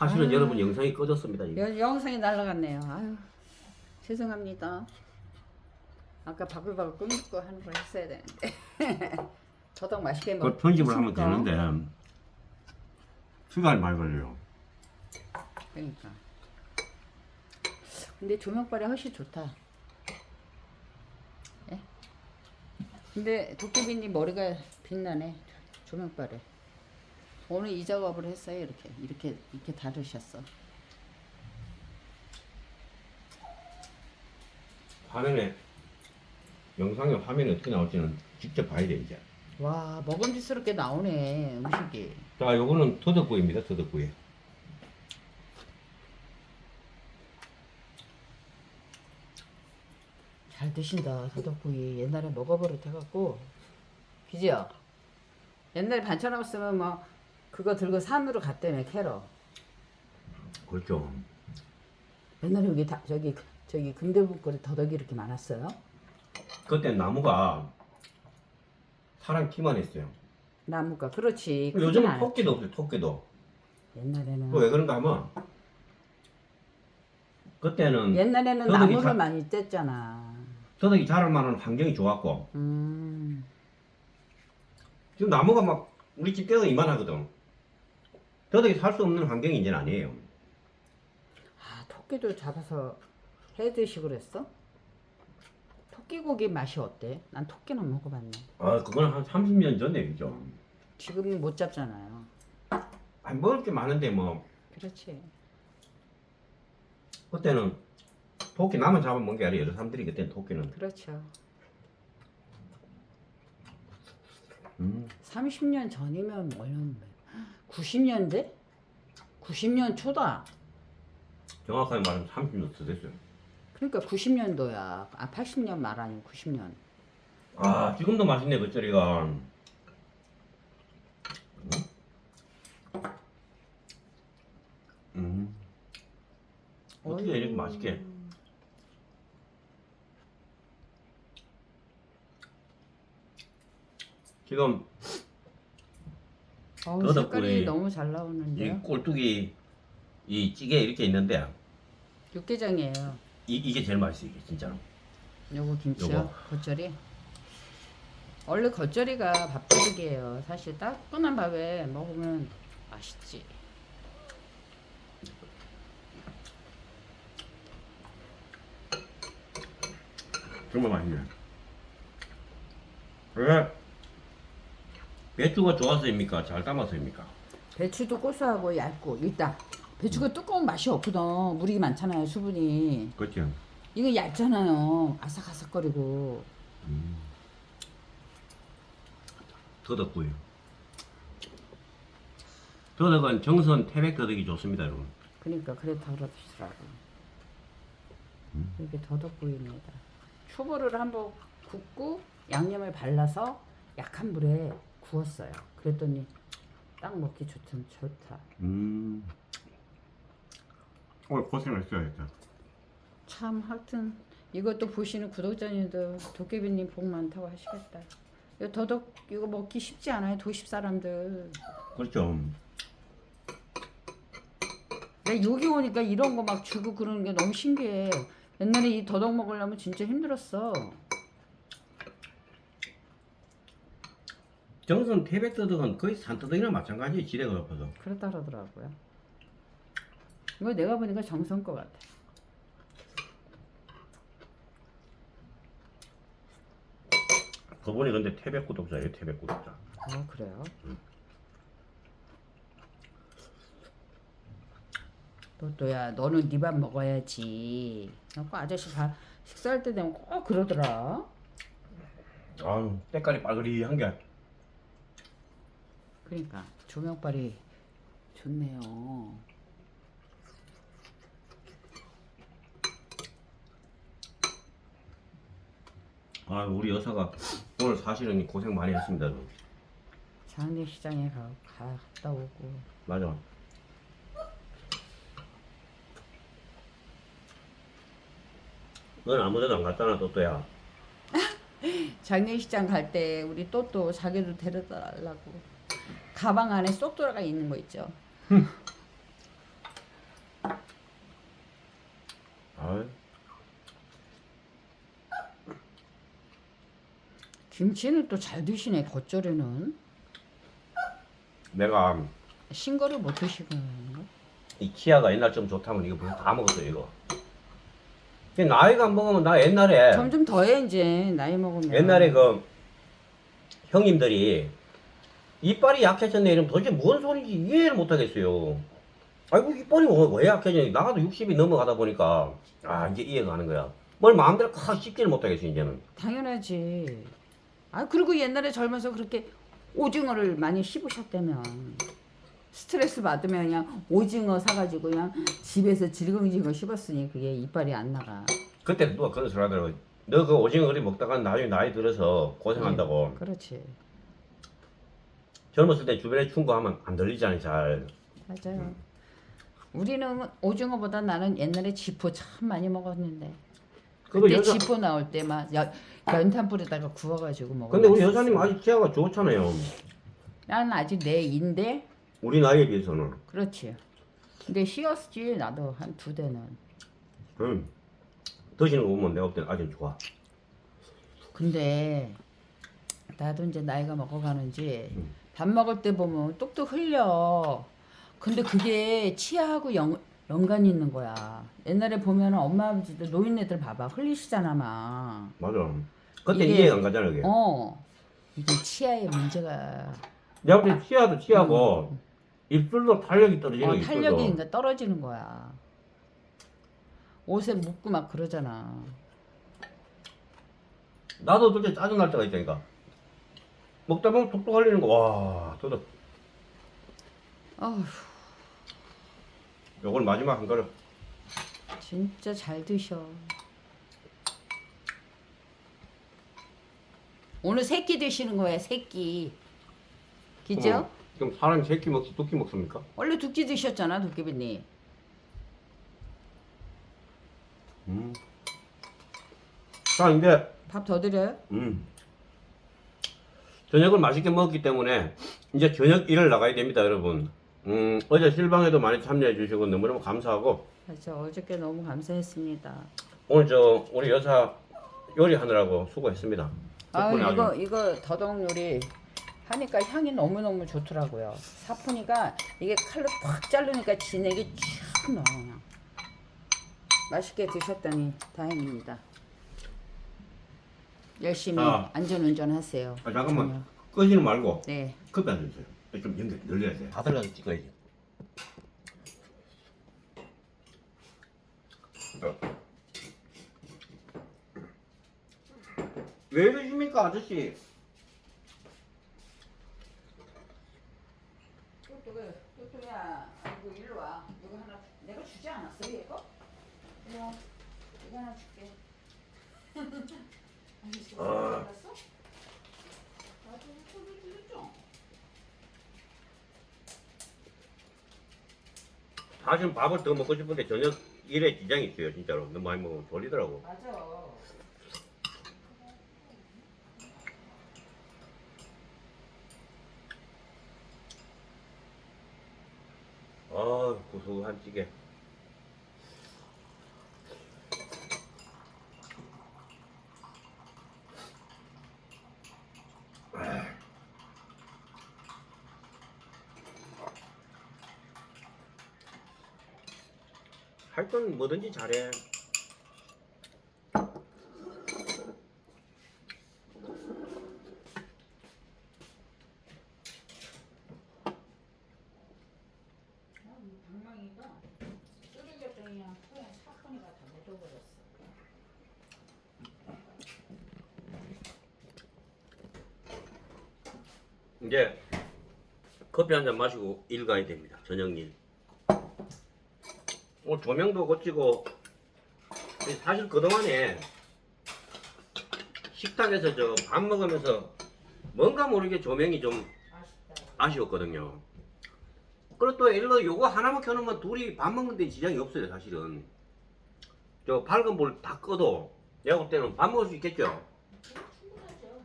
사실은 아유. 여러분 영상이 꺼졌습니다. 여- 영상이 날라갔네요. 아유 죄송합니다. 아까 바글바글 끓고 하는 걸 했어야 되는데. 더덕 맛있게 그 먹. 편집을 하면? 되는데 시간이 많이 걸려요. 그러니까. 근데 조명빨이 훨씬 좋다. 예? 근데 도깨비님 머리가 빛나네. 조명빨에. 오늘 이 작업을 했어요. 이렇게 이렇게 이렇게 다루셨어. 화면에 영상의 화면이 어떻게 나올지는 직접 봐야 돼 이제. 와 먹음직스럽게 나오네 음식이. 자, 요거는 더덕구이입니다. 더덕구이. 잘 드신다 더덕구이 옛날에 먹어버릇 해갖고 그지요? 옛날에 반찬 없으면 뭐 그거 들고 산으로 갔다며 캐러 그렇죠. 옛날에 여기 다 저기 저기 금대북거리 더덕이 이렇게 많았어요? 그때 나무가 사람 키만 했어요. 나무가 그렇지 요즘은. 토끼도 없어요. 토끼도. 옛날에는 그 왜 그런가 하면 그때는 옛날에는 더덕이 나무를 자- 많이 뗐잖아 더덕이 자랄 만한 환경이 좋았고 음 지금 나무가 막 우리 집 떼도 이만하거든. 더덕이 살 수 없는 환경이 이제는 아니에요. 아, 토끼도 잡아서 해 드시고 그랬어? 토끼고기 맛이 어때? 난 토끼는 먹어봤네 아, 그건 한 30년 전 얘기죠. 지금은 못 잡잖아요 아니, 먹을 게 많은데 뭐 그렇지 그때는 토끼 나만 잡아먹은 게 아니라 여러 사람들이 그때는 토끼는 그렇죠 음, 30년 전이면 뭐였는데 90년대? 90년 초다 정확하게 말하면 30년 더 됐어요. 그러니까 90년도야 아 80년 말 아니고 90년 아, 지금도 맛있네, 겉절이가. 음. 어떻게 이렇게 맛있게? 지금 어우 더덕구이. 색깔이 너무 잘 이 나오는데요 꼴뚜기 이 찌개 이렇게 있는데 육개장이에요 이, 이게 제일 맛있어요, 이게 진짜로. 요거 김치요 요거. 겉절이 원래 겉절이가 밥도둑이에요 사실 따끈한 밥에 먹으면 맛있지 정말 맛있네. 왜? 배추가 좋아서입니까? 잘 담아서입니까? 배추도 고소하고 얇고 일단 배추가 두꺼운 맛이 없거든 물이 많잖아요 수분이 그렇죠. 이거 얇잖아요 아삭아삭거리고 더덕구이. 더덕은 정선 태백 더덕이 좋습니다, 여러분. 그러니까 그래 덜어드시라고 이게 더덕구이입니다 초보를 한번 굽고 양념을 발라서 약한 불에 구웠어요 그랬더니 딱 먹기 좋든 좋다 음. 오늘 고생했어요, 일단. 참 하여튼 이것도 보시는 구독자님도 도깨비님 복 많다고 하시겠다 이거 더덕 이거 먹기 쉽지 않아요 도시 사람들 그렇죠. 내가 여기 오니까 이런 거 막 주고 그러는 게 너무 신기해 옛날에 이 더덕 먹으려면 진짜 힘들었어 정선 태백 더덕은 거의 산더덕이나 마찬가지 지대가 높아서. 그렇다 그러더라고요 이거 내가 보니까 정성 거 같아 그분이 근데 태백 구독자예요, 태백 구독자. 아 그래요? 또또야 너는 네 밥 먹어야지 그 아저씨 밥 식사할 때 되면 꼭 그러더라 아유, 때깔이 빠그리한 게. 그러니까 조명빨이 좋네요 아, 우리 여사가 오늘 사실은 고생 많이 했습니다. 여러분. 장례시장에 가, 가- 갔다 오고 맞아. 넌 아무데도 안 갔잖아, 또또야. 장례식장 갈 때 우리 또또 자기도 데려다 달라고 가방 안에 쏙 들어가 있는 거 있죠. 김치는 또 잘 드시네 겉절이는 내가 신거를 못 드시고 이키아가 옛날 좀 좋다면 이거 벌써 다 먹었어 이거. 나이가 안 먹으면 나 옛날에 점점 더해 이제 나이 먹으면 옛날에 그 형님들이 이빨이 약해졌네 이러면 도대체 뭔 소리인지 이해를 못 하겠어요. 아이고 이빨이 왜, 왜 약해졌니? 나가도 60이 넘어가다 보니까 아 이제 이해가 가는 거야. 뭘 마음대로 확 씹지를 못하겠어 이제는. 당연하지 아 그리고 옛날에 젊어서 그렇게 오징어를 많이 씹으셨다면 스트레스 받으면 그냥 오징어 사가지고 그냥 집에서 질겅질겅 씹었으니 그게 이빨이 안 나가 그때 누가 그런 소리 하더라고. 너 그 오징어 그리 먹다가 나중에 나이 들어서 고생한다고. 그렇지 젊었을 때 주변에 충고하면 안 들리잖아요 잘. 맞아요 우리는 오징어보다 나는 옛날에 지포 참 많이 먹었는데 그때 여자. 지포 나올 때 막 연탄 불에다가 구워가지고 먹어 근데 우리 여사님 아직 치아가 좋잖아요. 나는 아직 내 인데 우리 나이에 비해서는. 그렇지 근데 쉬었지 나도 한 두 대는 응. 드시는 거 보면 내가 볼 때는 아직 좋아. 근데 나도 이제 나이가 먹어가는지 음. 밥 먹을 때 보면 뚝뚝 흘려. 근데 그게 치아하고 연, 연관이 있는 거야. 옛날에 보면 엄마 아버지들 노인네들 봐봐 흘리시잖아 막. 맞아. 그때 이게- 이해가 안 가잖아 그게. 어 이게 치아의 문제가 내가 볼때 치아도 치아고 입술도 탄력이 떨어지는 어, 게 있어서. 탄력이 그러니까 떨어지는 거야. 옷에 묻고 막 그러잖아. 나도 그때 짜증 날 때가 있다니까. 먹다 보면 톡톡 흘리는 거. 와, 저도 어휴 요걸 마지막 한 그릇. 진짜 잘 드셔. 오늘 새끼 드시는 거야 새끼. 그죠? 어머, 그럼 사람이 새끼 먹지 두끼 먹습니까? 원래 두끼 드셨잖아 도깨비님. 음. 자 이제 밥 더 드려요? 음. 저녁을 맛있게 먹었기 때문에 이제 저녁 일을 나가야 됩니다, 여러분. 음, 어제 실방에도 많이 참여해 주시고 너무너무 감사하고 맞아 어저께 너무 감사했습니다. 오늘 저 우리 여사 요리하느라고 수고했습니다. 아 덕분에 아주 이거 이거 더덕 요리 하니까 향이 너무 너무 좋더라고요. 사포니가 이게 칼로 팍 자르니까 진액이 쫙 나와. 그냥. 맛있게 드셨다니 다행입니다. 열심히 아. 안전운전 하세요. 아, 잠깐만. 끄지는 말고 네. 커피 한잔 주세요. 좀 연결 늘려야 돼. 다 들어가서 찍어야지. 왜 이러십니까, 아저씨? 뚜뚜가 뚜뚜야, 아이고 일로 와. 이거 하나 주- 내가 주지 않았어 이거? 이거 이거 하나 줄게. 아저씨 아. 받았어? 나도 소리 들렸죠? 사실 밥을 더 먹고 싶은데 저녁 일에 지장이 있어요, 진짜로. 너무 많이 먹으면 졸리더라고. 맞아. 아, 고소한 찌개. 할 건 뭐든지 잘해. 이제 커피 한 잔 마시고 일 가야 됩니다. 저녁 일. 오늘 조명도 고치고 사실 그동안에 식탁에서 저 밥 먹으면서 뭔가 모르게 조명이 좀. 아쉬웠거든요. 그리고 또 일로 요거 하나만 켜놓으면 둘이 밥 먹는 데 지장이 없어요 사실은. 저 밝은 불 다 꺼도 내가 볼 때는 밥 먹을 수 있겠죠. 충분하죠.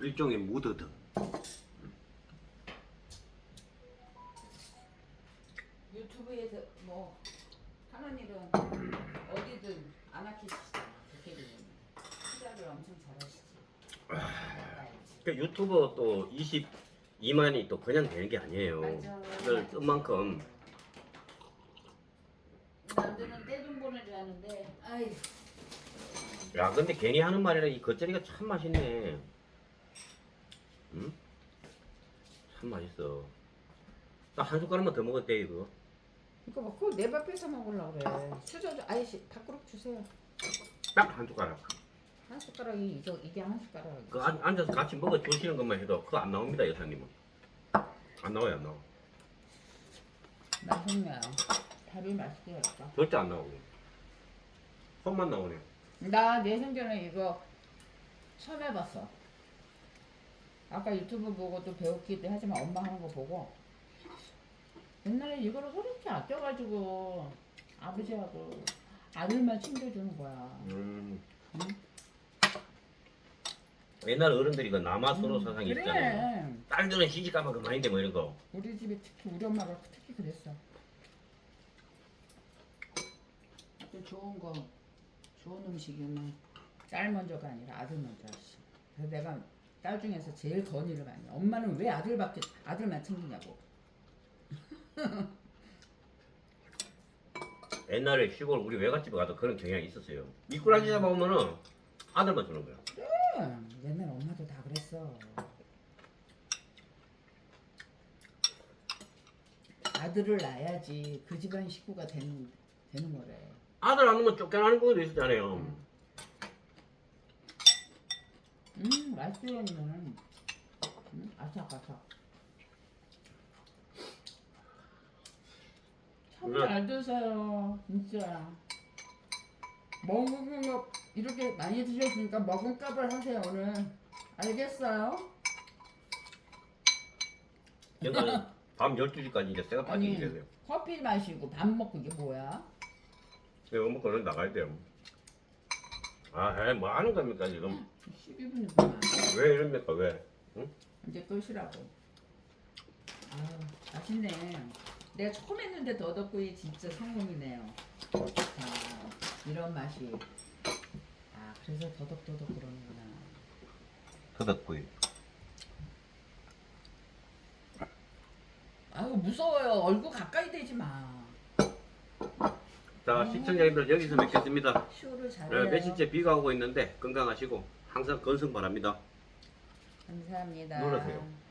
일종의 무드등. 유튜브에서 뭐 하는 일은 어디든 아나키스트잖아. 도깨비는. 시작을 식사를 엄청 잘하시지. 그 유튜버 또 22만이 또 그냥 되는 게 아니에요. 맞아. 그걸 쓴 만큼 남들은 떼돈 아는데, 아이, 야 근데 괜히 하는 말이라 이 겉절이가 참 맛있네. 응? 참 맛있어. 딱 한 숟가락만 더 먹어도 돼 이거. 이거 먹고 내 밥 뺏어 먹으려고 그래. 수저 아이씨 밥그릇 주세요. 딱 한 숟가락. 한 숟가락이 이거 이게 한 숟가락. 그 앉- 앉아서 같이 먹어 주시는 것만 해도 그거 안 나옵니다 여사님은. 안 나와요 안 나와. 맛있네요. 밥이 맛있게 했다. 절대 안 나오고. 손만 나오네. 나내 생전에 이거 처음 해봤어. 아까 유튜브 보고 또 배웠기도 하지만 엄마 하는 거 보고 옛날에 이거를 그렇게 아껴가지고 아버지하고 아들만 챙겨주는 거야. 음. 응? 옛날 어른들이 그 남아선호 사상이 있잖아요. 그래. 딸들은 시집가면 그만인데 뭐 이런 거. 우리 집에 특히 우리 엄마가 특히 그랬어. 좋은 거, 좋은 음식이면 딸 먼저가 아니라 아들 먼저 하시. 그래서 내가 딸 중에서 제일 건의를 많이. 해. 엄마는 왜 아들밖에 아들만 챙기냐고. 옛날에 시골 우리 외갓집에 가도 그런 경향이 있었어요. 미꾸라지 잡아오면은 아들만 주는 거야. 응, 옛날 엄마도 다 그랬어. 아들을 낳아야지 그 집안 식구가 되는 되는 거래. 아들 안 넣으면 쫓겨나는 거도 있었잖아요. 음, 맛있어요, 이거는. 음, 아삭아삭. 참 네. 잘 드세요, 진짜. 먹은 거 이렇게 많이 드셨으니까 먹은 값을 하세요, 오늘. 알겠어요? 그러니까 밤 12시까지 이제 새가 아니, 빠지게 돼요. 커피 마시고 밥 먹고 이게 뭐야? 내가 먹고 얼른 나가야 돼요. 아, 에이, 뭐 하는 겁니까 지금? 12분이구나. 왜 이럽니까 왜? 응? 이제 끝이라고. 아유, 맛있네. 내가 처음 했는데 더덕구이 진짜 성공이네요. 자, 이런 맛이. 아, 그래서 더덕더덕 그러는구나. 터덕구이. 아유, 무서워요. 얼굴 가까이 대지 마. 자 시청자님들 여기서 뵙겠습니다. 쇼를 잘해요. 네, 며칠째 비가 오고 있는데 건강하시고 항상 건승 바랍니다. 감사합니다. 놀라세요.